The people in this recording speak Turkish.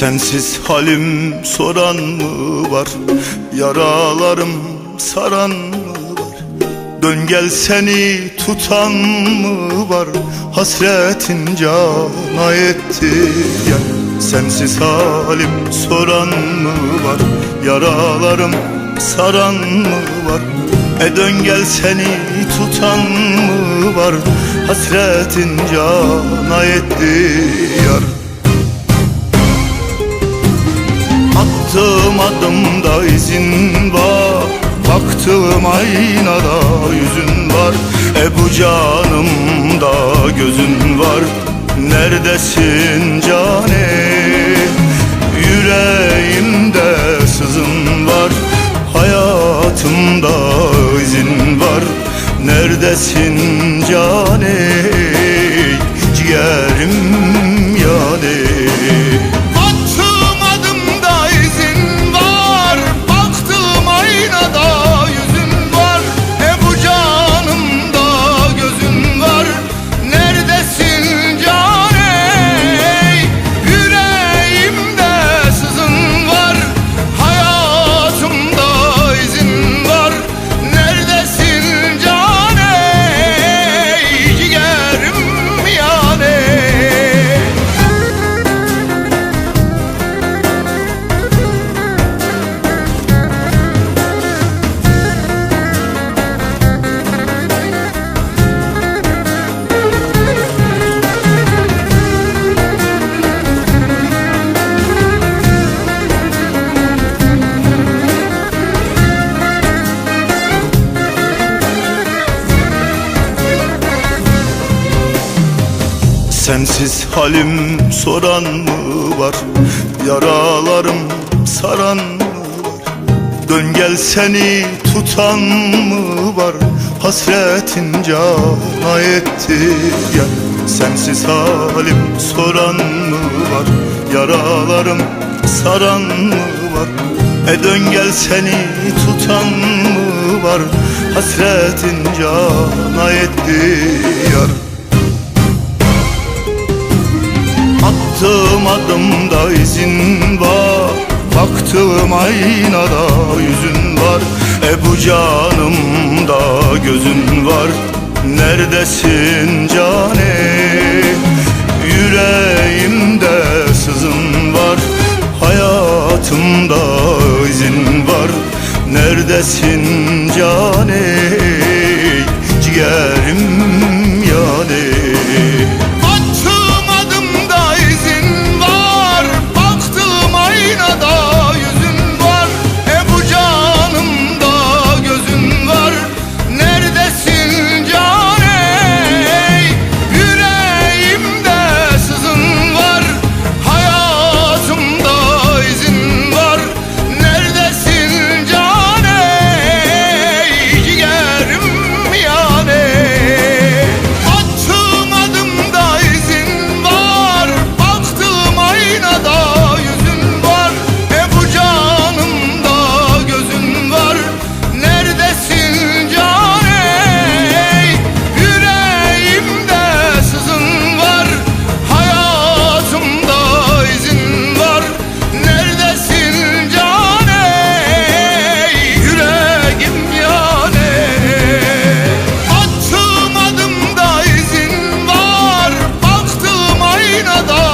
Sensiz halim soran mı var? Yaralarım saran mı var? Dön gel seni tutan mı var? Hasretin cana etti. Ya Sensiz halim soran mı var? Yaralarım saran mı var? E dön gel seni tutan mı var? Hasretin cana etti. Yar Attığım adımda izin var. Baktığım aynada yüzün var. E bu canımda gözün var. Neredesin cane? Yüreğimde sızın var. Hayatımda izin var. Neredesin cane? Ciğerim yani Sensiz halim soran mı var? Yaralarım saran mı var? Dön gel seni tutan mı var? Hasretin cana etti. Ya Sensiz halim soran mı var? Yaralarım saran mı var? E dön gel seni tutan mı var? Hasretin cana etti. Yar Attığım adımda izin var. Baktığım aynada yüzün var. E bu canımda gözün var. Neredesin cane? Yüreğimde sızın var. Hayatımda izin var. Neredesin cane Marino Don.